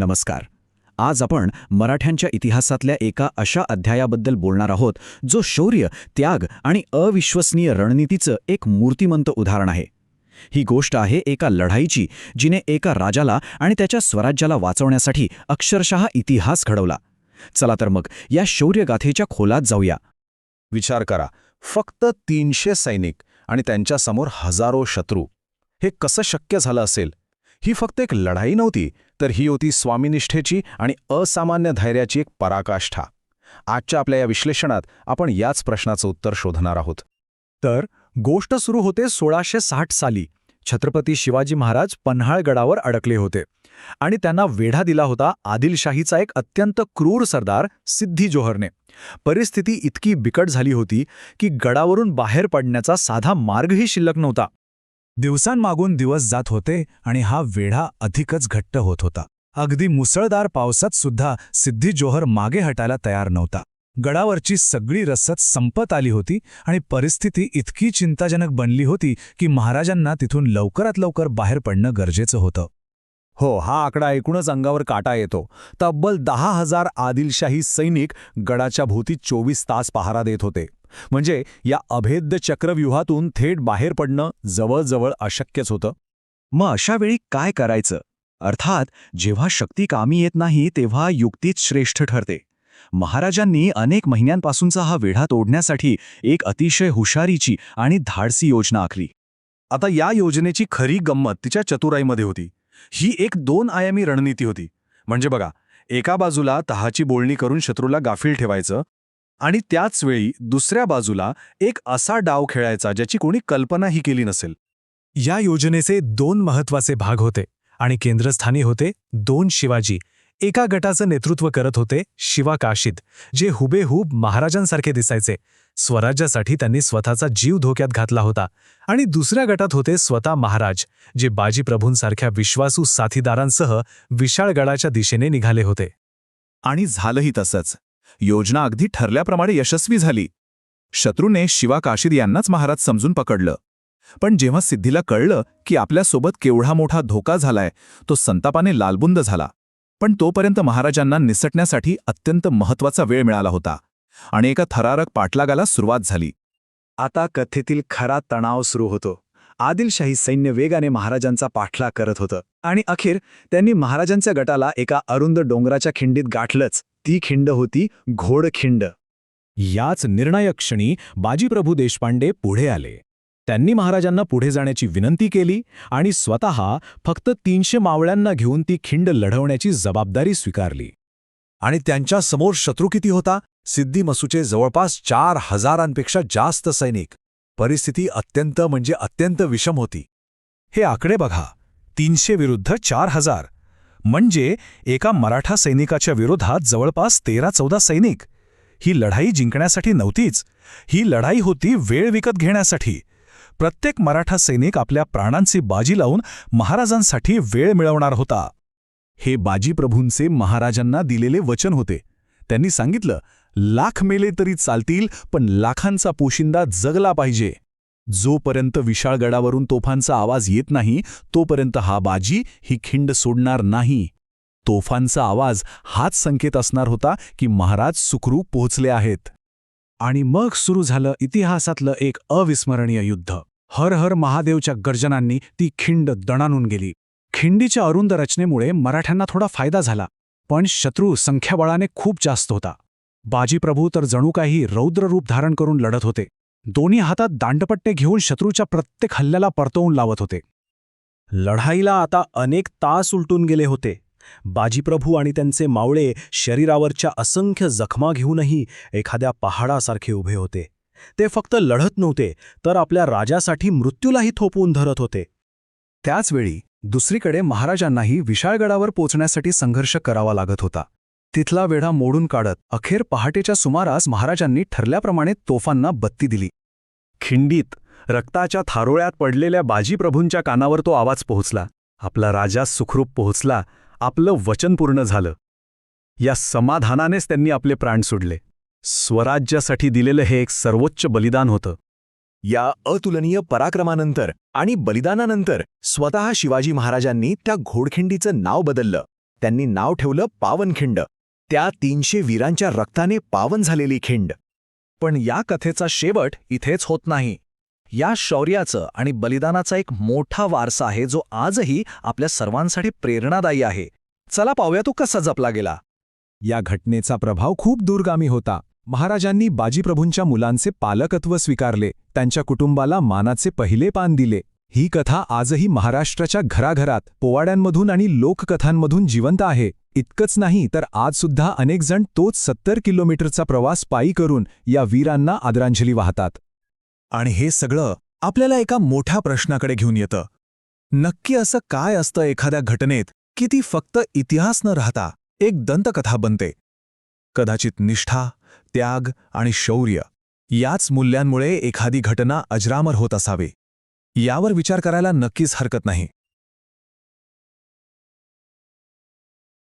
नमस्कार. आज आपण मराठ्यांच्या इतिहासातल्या एका अशा अध्यायाबद्दल बोलणार आहोत जो शौर्य त्याग आणि अविश्वसनीय रणनीतीचं एक मूर्तिमंत उदाहरण आहे. ही गोष्ट आहे एका लढाईची जिने एका राजाला आणि त्याच्या स्वराज्याला वाचवण्यासाठी अक्षरशः इतिहास घडवला. चला तर मग या शौर्यगाथेच्या खोलात जाऊया. विचार करा फक्त तीनशे सैनिक आणि त्यांच्यासमोर हजारो शत्रू. हे कसं शक्य झालं असेल? ही फक्त एक लढाई नव्हती तर ही होती स्वामीनिष्ठेची आणि असामान्य धैर्याची एक पराकाष्ठा. आजच्या आपल्या या विश्लेषणात आपण याच प्रश्नाचं उत्तर शोधणार आहोत. तर गोष्ट सुरू होते सोळाशे साठ साली. छत्रपती शिवाजी महाराज पन्हाळगडावर अडकले होते आणि त्यांना वेढा दिला होता आदिलशाहीचा एक अत्यंत क्रूर सरदार सिद्धी जोहरने. परिस्थिती इतकी बिकट झाली होती की गडावरून बाहेर पडण्याचा साधा मार्गही शिल्लक नव्हता. दिवसांमागून दिवस जात होते आणि हा वेढा अधिकच घट्ट होत होता. अगदी मुसळधार पावसात सुद्धा सिद्धी जोहर मागे हटायला तयार नव्हता. गडावरची सगळी रसद संपत आली होती आणि परिस्थिती इतकी चिंताजनक बनली होती की महाराजांना तिथून लवकरात लवकर बाहेर पडणं गरजेचं होतं. हो हा आकडा ऐकूनच अंगावर काटा येतो. तब्बल दहा हजार आदिलशाही सैनिक गडाच्या भोवती चोवीस तास पहारा देत होते. म्हणजे या अभेद्य चक्रव्यूहातून थेट बाहेर पडणं जवळजवळ अशक्यच होतं. मग अशावेळी काय करायचं? अर्थात जेव्हा शक्ती कामी येत नाही तेव्हा युक्तीच श्रेष्ठ ठरते. महाराजांनी अनेक महिन्यांपासूनचा हा वेढा तोडण्यासाठी एक अतिशय हुशारीची आणि धाडसी योजना आखली. आता या योजनेची खरी गंमत तिच्या चतुराईमध्ये होती. ही एक दोन आयामी रणनीती होती. म्हणजे बघा एका बाजूला तहाची बोलणी करून शत्रूला गाफील ठेवायचं आणि त्याच वेळी दुसऱ्या बाजूला एक असा डाव खेळायचा ज्याची कोणी कल्पनाही केली नसेल. या योजनेचे दोन महत्त्वाचे भाग होते आणि केंद्रस्थानी होते दोन शिवाजी. एका गटाचं नेतृत्व करत होते शिवा काशीद जे हुबेहूब महाराजांसारखे दिसायचे. स्वराज्यासाठी त्यांनी स्वतःचा जीव धोक्यात घातला होता आणि दुसऱ्या गटात होते स्वतः महाराज जे बाजीप्रभूंसारख्या विश्वासू साथीदारांसह विशाळगडाच्या दिशेने निघाले होते. आणि झालंही तसंच. योजना अगदी ठरल्याप्रमाणे यशस्वी झाली. शत्रूने शिवा काशीद यांनाच महाराज समजून पकडलं. पण जेव्हा सिद्धीला कळलं की आपल्यासोबत केवढा मोठा धोका झालाय तो संतापाने लालबुंद झाला. पण तोपर्यंत महाराजांना निसटण्यासाठी अत्यंत महत्त्वाचा वेळ मिळाला होता आणि एका थरारक पाठलागाला सुरुवात झाली. आता कथेतील खरा तणाव सुरू होतो. आदिलशाही सैन्य वेगाने महाराजांचा पाठलाग करत होतं आणि अखेर त्यांनी महाराजांच्या गटाला एका अरुंद डोंगराच्या खिंडीत गाठलंच. ती खिंड होती घोडखिंड याच निर्णायक क्षणी बाजीप्रभू देशपांडे पुढे आले. त्यांनी महाराजांना पुढे जाण्याची विनंती केली आणि स्वतः फक्त तीनशे मावळ्यांना घेऊन ती खिंड लढवण्याची जबाबदारी स्वीकारली. आणि त्यांच्यासमोर शत्रू किती होता? सिद्धी मसूचे जवळपास चार हजारांपेक्षा जास्त सैनिक. परिस्थिती अत्यंत म्हणजे अत्यंत विषम होती. हे आकडे बघा. तीनशे विरुद्ध चार हजार. म्हणजे एका मराठा सैनिकाच्या विरोधात जवळपास तेरा चौदा सैनिक. ही लढाई जिंकण्यासाठी नव्हतीच. ही लढाई होती वेळ विकत घेण्यासाठी. प्रत्येक मराठा सैनिक आपल्या प्राणांची बाजी लावून महाराजांसाठी वेळ मिळवणार होता. हे बाजीप्रभूंचे महाराजांना दिलेले वचन होते. त्यांनी सांगितलं लाख मेले तरी चालतील पण लाखांचा पोशिंदा जगला पाहिजे. जोपर्यंत विशाळगडावरून तोफांचा आवाज येत नाही तोपर्यंत हा बाजी ही खिंड सोडणार नाही. तोफांचा आवाज हाच संकेत असणार होता की महाराज सुखरू पोहोचले आहेत. आणि मग सुरू झालं इतिहासातलं एक अविस्मरणीय युद्ध. हर हर महादेवच्या गर्जनांनी ती खिंड दणानून गेली. खिंडीच्या अरुंद रचनेमुळे मराठ्यांना थोडा फायदा झाला पण शत्रू संख्याबळाने खूप जास्त होता. बाजीप्रभू तर जणू काही रौद्र रूप धारण करून लढत होते. दोन्ही हातात दांडपट्टे घेऊन शत्रूच्या प्रत्येक हल्ल्याला परतवून लावत होते. लढाईला आता अनेक तास उलटून गेले होते. बाजीप्रभू आणि त्यांचे मावळे शरीरावरच्या असंख्य जखमा घेऊनही एखाद्या पहाडासारखे उभे होते. ते फक्त लढत नव्हते तर आपल्या राजासाठी मृत्यूलाही थोपवून धरत होते. त्याचवेळी दुसरीकडे महाराजांनाही विशाळगडावर पोचण्यासाठी संघर्ष करावा लागत होता. तिथला वेढा मोडून काढत अखेर पहाटेच्या सुमारास महाराजांनी ठरल्याप्रमाणे तोफांना बत्ती दिली. खिंडीत रक्ताच्या थारोळ्यात पडलेल्या बाजीप्रभूंच्या कानावर तो आवाज पोहोचला. आपला राजा सुखरूप पोहोचला आपलं वचन पूर्ण झालं. या समाधानानेच त्यांनी आपले प्राण सोडले. स्वराज्यासाठी दिलेलं हे एक सर्वोच्च बलिदान होतं. या अतुलनीय पराक्रमानंतर आणि बलिदानानंतर स्वतः शिवाजी महाराजांनी त्या घोडखिंडीचं नाव बदललं. त्यांनी नाव ठेवलं पावनखिंड. त्या तीनशे वीरांच्या रक्ताने पावन झालेली खिंड. पण या कथेचा शेवट इथेच होत नाही. या शौर्याचं आणि बलिदानाचा एक मोठा वारसा आहे जो आजही आपल्या सर्वांसाठी प्रेरणादायी आहे. चला पाहूया तो कसा जपला गेला. या घटनेचा प्रभाव खूप दूरगामी होता. महाराजांनी बाजीप्रभूंच्या मुलांचे पालकत्व स्वीकारले. त्यांच्या कुटुंबाला मानाचे पहिले पान दिले. ही कथा आजही महाराष्ट्राच्या घराघरात पोवाड्यांमधून आणि लोककथांमधून जिवंत आहे. इतकंच नाही तर आजसुद्धा अनेकजण तोच सत्तर किलोमीटरचा प्रवास पायी करून या वीरांना आदरांजली वाहतात. आणि हे सगळं आपल्याला एका मोठ्या प्रश्नाकडे घेऊन येतं. नक्की असं काय असतं एखाद्या घटनेत की ती फक्त इतिहास न राहता एक दंतकथा बनते? कदाचित निष्ठा त्याग आणि शौर्य याच मूल्यांमुळे एखादी घटना अजरामर होत असावी. यावर विचार करायला नक्कीच हरकत नाही.